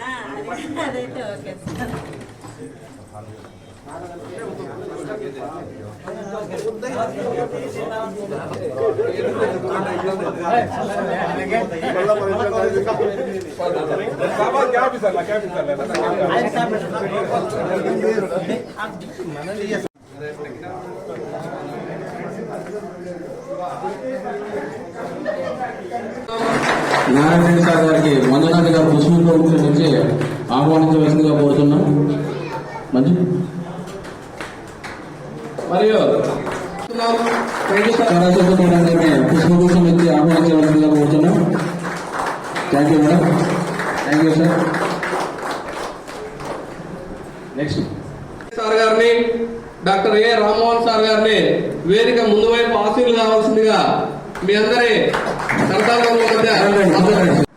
ఆ, అది- అదైతే ఓకే సార్ నారాయణ సార్ గారికి మంజునాథ్ గారు ముస్లిం నుంచి ఆహ్వానించవలసిందిగా కోరుతున్నాం. మంచి మరియు సరస్వతి మేడం గారిని పుష్పభూషణం ఇచ్చి ఆహ్వానించవలసిందిగా కోరుతున్నాం thank you madam thank you sir next sir గారిని డాక్టర్ ఏ రామ్మోహన్ సార్ గారిని వేదిక ముందు వైపు ఆశీర్లు కావాల్సిందిగా మీ అందరి సరదాల మధ్య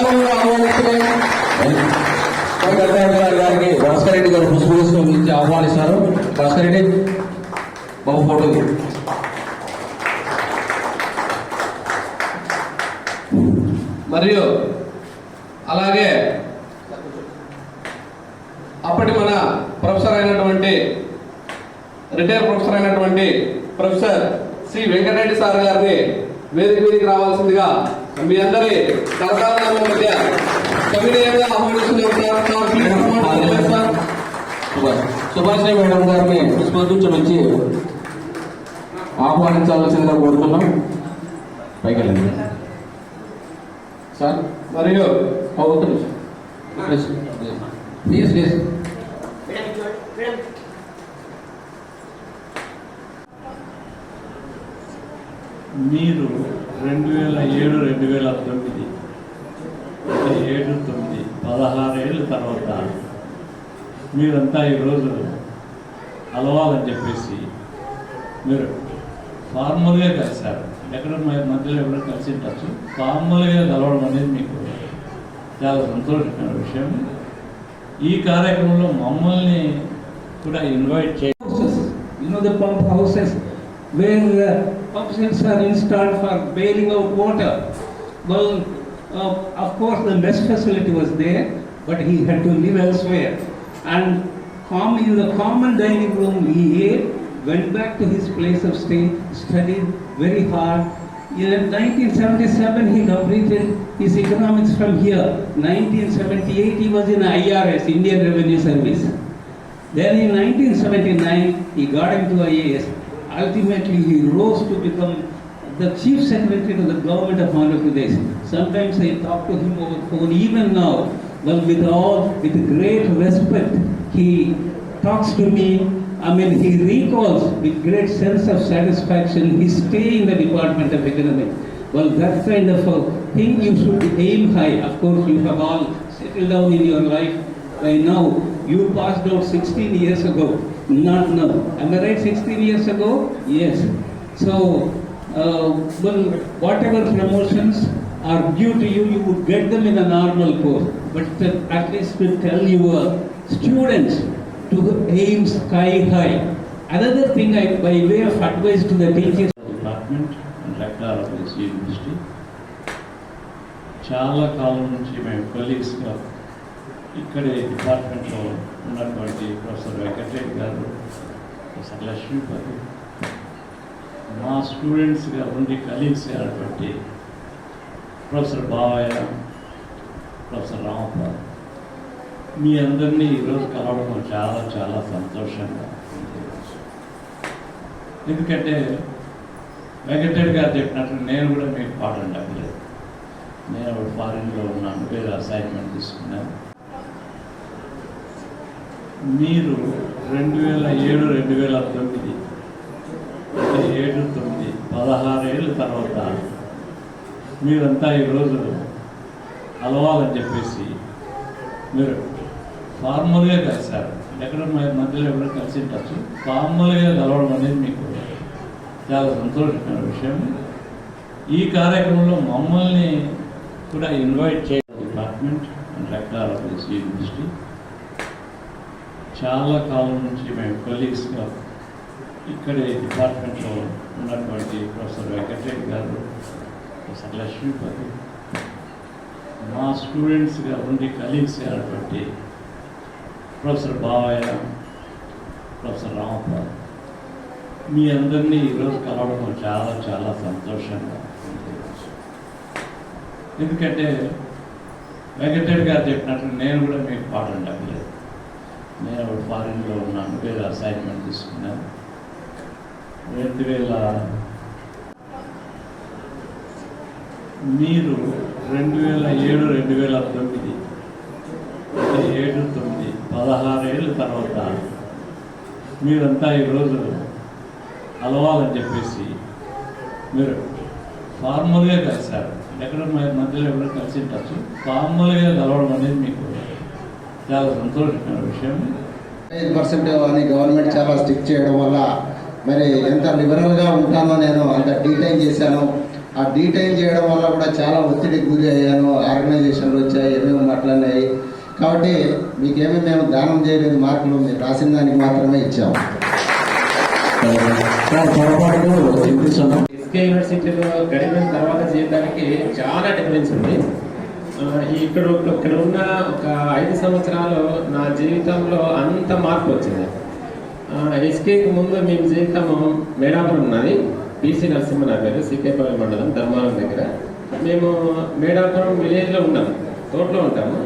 సదానంగా ఆహ్వానిస్తున్నాం గారికి భాస్కర్ రెడ్డి గారు పుష్పభూషణం ఇచ్చి ఆహ్వానిస్తారు భాస్కర్ రెడ్డి బాబు ఫోటో మరియు అలాగే అప్పటి మన ప్రొఫెసర్ అయినటువంటి రిటైర్ ప్రొఫెసర్ అయినటువంటి ప్రొఫెసర్ సి వెంకటరెడ్డి సార్ గారిని వేదిక మీదకి రావాల్సిందిగా మీ అందరి సరదాల మధ్య కవినయంగా ఆహ్వానిస్తున్నాం sir. Sir, please come on, please, sir. Subhash Subhash madam గారిని పుష్పగుచ్చం ఇచ్చి ఆహ్వానించవలసిందిగా కోరుతున్నాం పైకి వెళ్ళండి సార్ మరియు అవుతుంది ప్లీజ్ ప్లీజ్ ప్లీజ్ మీరు రెండు వేల ఏడు రెండు వేల తొమ్మిది. ఏడు తొమ్మిది. పదహారేళ్ళ తర్వాత మీరంతా ఈరోజు కలవాలని చెప్పేసి మీరు ఫార్మల్గా కలిశారు. ఎక్కడ మధ్యలో ఎవరో కలిసి ఉండొచ్చు. ఫార్మల్గా కలవడం అనేది మీకు చాలా సంతోషకరమైన విషయం. ఈ కార్యక్రమంలో మమ్మల్ని కూడా ఇన్వైట్ చేయ houses, no the pump houses where sets are installed for bailing out water. Well, uh, of course, the mess facility was there, but he had to live elsewhere. And in the common dining room, he ate, went back to his place of stay, studied very hard. In 1977, he completed his economics from here. 1978, he was in IRS, Indian Revenue Service. Then in 1979, he got into IAS. Ultimately, he rose to become the chief secretary to the government of Andhra Pradesh. Sometimes I talk to him over the phone, even now. Well, with all, with great respect, he talks to me. I mean, he recalls with great sense of satisfaction his stay in the Department of Economics. Well, that kind of a thing you should aim high. Of course, you have all settled down in your life by now. You passed out 16 years ago, not now. Am I right? 16 years ago? Yes. So, uh, well, whatever promotions are due to you, you would get them in a normal course. But to- at least to tell your students to aim sky high. Another thing, I, by way of advice to the teachers. Department and rector of this university చాలా కాలం నుంచి మేము కొలీగ్స్గా ఇక్కడే డిపార్ట్మెంట్లో ఉన్నటువంటి professor Venkatareddy గారు professor Lakshmipati మా స్టూడెంట్స్గా ఉండి కలీగ్స్ అయినటువంటి ప్రొఫెసర్ బావయ్య ప్రొఫెసర్ మీ అందరినీ ఈరోజు కలవడం చాలా చాలా సంతోషంగా ఉంది. ఎందుకంటే వెంకటరెడ్డి గారు చెప్పినట్లు నేను కూడా మీకు పాటలు చెప్పలేదు నేను ఫారిన్లో ఉన్నాను వేరే అసైన్మెంట్ తీసుకున్నాను మీరు రెండు వేల ఏడు రెండు వేల తొమ్మిది ఏడు తొమ్మిది పదహారు ఏళ్ళ తర్వాత మీరంతా ఈరోజు కలవాలని చెప్పేసి మీరు ఫార్మల్గా కలిశారు. ఎక్కడ మధ్యలో ఎవరో కలిసి ఉండొచ్చు. ఫార్మల్గా కలవడం అనేది మీకు చాలా సంతోషమైన విషయం. ఈ కార్యక్రమంలో మమ్మల్ని కూడా ఇన్వైట్ చేయాలి department and rector of university చాలా కాలం నుంచి మేము కొలీగ్స్గా ఇక్కడే డిపార్ట్మెంట్లో ఉన్నటువంటి ప్రొఫెసర్ వెంకటరెడ్డి గారు ప్రొఫెసర్ లక్ష్మీపతి మా స్టూడెంట్స్గా ఉండి కలీగ్స్ అయినటువంటి ప్రొఫెసర్ బావయ్య ప్రొఫెసర్ రామప్ప మీ అందరినీ ఈరోజు కలవడం చాలా చాలా సంతోషంగా ఎందుకంటే వెంకటరెడ్డి గారు చెప్పినట్లు నేను కూడా మీకు పాటలు చెప్పలేదు. నేను ఫారిన్లో ఉన్నాను వేరే అసైన్మెంట్ తీసుకున్నాను. రెండు వేల మీరు రెండు వేల ఏడు రెండు వేల తొమ్మిది ఏడు తొమ్మిది పదహారు ఏళ్ళ తర్వాత మీరంతా ఈరోజు కలవాలని చెప్పేసి మీరు ఫార్మల్గా కలిశారు. ఎక్కడ మధ్యలో ఎవరో కలిసి ఉండొచ్చు ఫార్మల్గా కలవడం అనేది మీకు చాలా సంతోషమైన విషయం ఐదు పర్సెంట్ అని గవర్నమెంట్ చాలా స్టిక్ చేయడం వల్ల మరి ఎంత లిబరల్గా ఉంటానో నేను అంత డీటైన్ చేశాను. ఆ డీటైన్ చేయడం వల్ల కూడా చాలా ఒత్తిడికి గురి అయ్యాను. ఆర్గనైజేషన్లు వచ్చాయి ఏమేమి మాట్లాడినాయి కాబట్టి మీకేమీ మేము దానం చేయలేదు మార్కులు మీరు రాసిన దానికి మాత్రమే ఇచ్చాము. సార్ పొరపాటు వినిపిస్తున్నాం ఎస్కే యూనివర్సిటీలో గడిపిన తర్వాత చేయడానికి చాలా డిఫరెన్స్ ఉంది. ఇక్కడ ఇక్కడ ఉన్న ఒక ఐదు సంవత్సరాలు నా జీవితంలో అంత మార్పు వచ్చింది. ఎస్కేకి ముందు మేము జీవితము మేడాపురం ఉన్నది. బీసీ నరసింహ నా పేరు సీకేపల్లి మండలం ధర్మారం దగ్గర. మేము మేడాపురం విలేజ్లో ఉన్నాం. తోటలో ఉంటాము.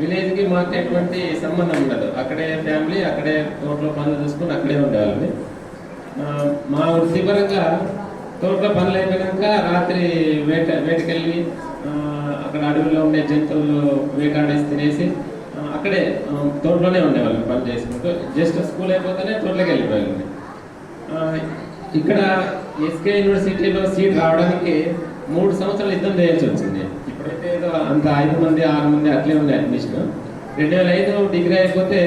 విలేజ్కి మాకు ఎటువంటి సంబంధం ఉండదు. అక్కడే ఫ్యామిలీ అక్కడే తోటలో పనులు చూసుకుని అక్కడే ఉండేవాళ్ళని మా వృత్తిపరంగా తోటలో పనులు అయిపోయాక రాత్రి వేట వేటకెళ్ళి అక్కడ అడవిలో ఉండే జంతువులు వేకాడేసి తినేసి అక్కడే తోటలోనే ఉండేవాళ్ళం పని చేసుకుంటూ. జస్ట్ స్కూల్ అయిపోతేనే తోటలోకి వెళ్ళిపోయాలి ఇక్కడ ఎస్కే యూనివర్సిటీలో సీట్ రావడానికి మూడు సంవత్సరాలు యుద్ధం చేయాల్సి వచ్చింది. ఇప్పుడైతే ఏదో అంత ఐదు మంది ఆరు మంది అట్లే ఉంది అడ్మిషన్. రెండు వేల ఐదు డిగ్రీ అయిపోతే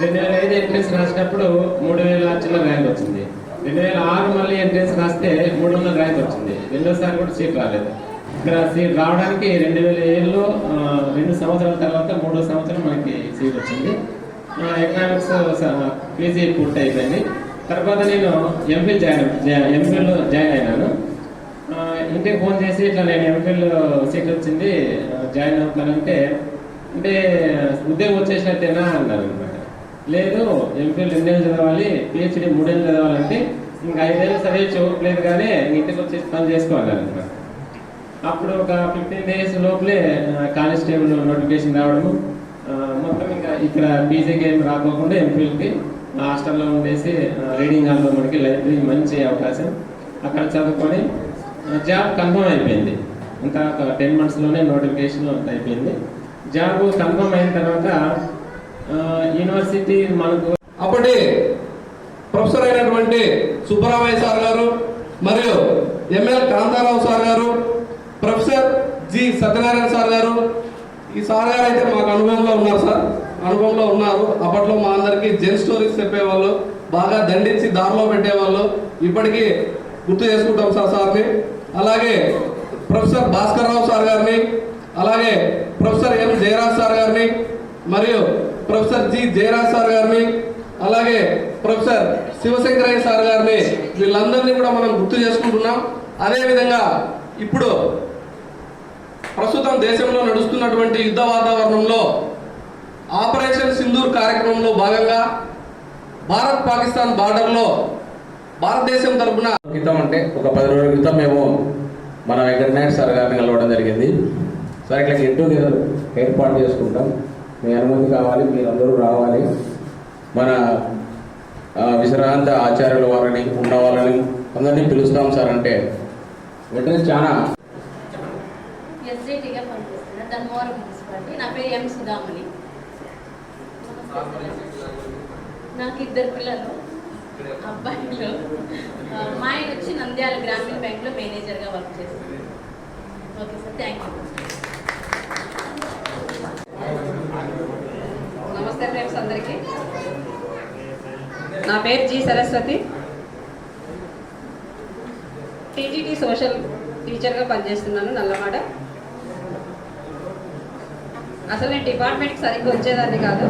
రెండు వేల ఐదు ఎంట్రెన్స్ రాసినప్పుడు మూడు వేల చిన్న ర్యాంక్ వచ్చింది. రెండు వేల ఆరు మళ్ళీ ఎంట్రెన్స్ రాస్తే మూడు వందల ర్యాంక్ వచ్చింది. రెండోసారి కూడా సీట్ రాలేదు. ఇక్కడ సీట్ రావడానికి రెండు వేల ఏళ్ళలో రెండు సంవత్సరాల తర్వాత మూడో సంవత్సరం మనకి సీట్ వచ్చింది. ఎకనామిక్స్ పీజీ పూర్తి అయిపోయింది. తర్వాత నేను ఎంఫిల్ జాయిన్ ఎంఫిల్ జాయిన్ అయినాను. ఇంటికి ఫోన్ చేసి ఇట్లా నేను ఎంఫిల్ సీట్ వచ్చింది జాయిన్ అవుతానంటే అంటే ఉద్యోగం వచ్చేసినట్టేనా అన్నారు అనమాట. లేదు ఎంఫిల్ రెండేళ్ళు చదవాలి పిహెచ్డి మూడేళ్ళు చదవాలంటే ఇంకా ఐదేళ్ళు సరే లేదు కానీ ఇంటికి వచ్చేసి పని చేసుకోవాలి అనమాట. అప్పుడు ఒక ఫిఫ్టీన్ డేస్ లోపలే కానిస్టేబుల్ నోటిఫికేషన్ రావడము. మొత్తం ఇంకా ఇక్కడ పీజీకి ఏం రాకోకుండా ఎంపీలకి హాస్టల్లో ఉండేసి రీడింగ్ హాల్లో మనకి లైబ్రరీ మంచి అవకాశం. అక్కడ చదువుకొని జాబ్ కన్ఫర్మ్ అయిపోయింది. ఇంకా ఒక టెన్ మంత్స్లోనే నోటిఫికేషన్ అయిపోయింది. జాబ్ కన్ఫర్మ్ అయిన తర్వాత యూనివర్సిటీ మనకు అప్పటి ప్రొఫెసర్ అయినటువంటి సుబ్బరామయ్య సార్ గారు మరియు ఎంఎల్ కాంతారావు సార్ గారు ప్రొఫెసర్ జి సత్యనారాయణ సార్ గారు. ఈ సార్ గారు అయితే మాకు అనుభవంలో ఉన్నారు సార్. అనుభవంలో ఉన్నారు. అప్పట్లో మా అందరికి జెన్ స్టోరీస్ చెప్పేవాళ్ళు బాగా దండించి దారిలో పెట్టేవాళ్ళు. ఇప్పటికీ గుర్తు చేసుకుంటాం సార్ సార్ని. అలాగే ప్రొఫెసర్ భాస్కర్ రావు సార్ గారిని అలాగే ప్రొఫెసర్ ఎం జయరాజ్ సార్ గారిని మరియు ప్రొఫెసర్ జి జయరాజ్ సార్ గారిని అలాగే ప్రొఫెసర్ శివశంకరయ్య సార్ గారిని వీళ్ళందరినీ కూడా మనం గుర్తు చేసుకుంటున్నాం. అదేవిధంగా ఇప్పుడు ప్రస్తుతం దేశంలో నడుస్తున్నటువంటి యుద్ధ వాతావరణంలో ఆపరేషన్ సింధూర్ కార్యక్రమంలో భాగంగా భారత్ పాకిస్తాన్ బార్డర్లో భారతదేశం తరపున క్రితం అంటే ఒక పది రోజుల క్రితం మేము మన వెంకటనాయుడు సార్ గారిని కలవడం జరిగింది. సార్ ఇట్లా గెట్ టుగెదర్ ఏర్పాటు చేసుకుంటాం. మీ అనుమతి కావాలి మీరందరూ రావాలి. మన విశ్రాంత ఆచార్యుల వారిని ఉన్న వాళ్ళని అందరినీ పిలుస్తాం సార్ అంటే వెంటనే చాలా ఎస్జేటీగా పనిచేస్తున్నాను ధర్మవరం మున్సిపాలిటీ. నా పేరు ఎం సుధామణి. నాకు ఇద్దరు పిల్లలు అబ్బాయిలు. మా ఆయన వచ్చి నంద్యాల గ్రామీణ బ్యాంక్లో మేనేజర్గా వర్క్ చేస్తున్నాను ఓకే సార్ థ్యాంక్ యూ. నమస్తే ఫ్రెండ్స్ అందరికీ. నా పేరు జి సరస్వతి. టీజీటీ సోషల్ టీచర్గా పనిచేస్తున్నాను నల్లమాడ. అసలు నేను డిపార్ట్మెంట్కి సరిగ్గా వచ్చేదాన్ని కాదు.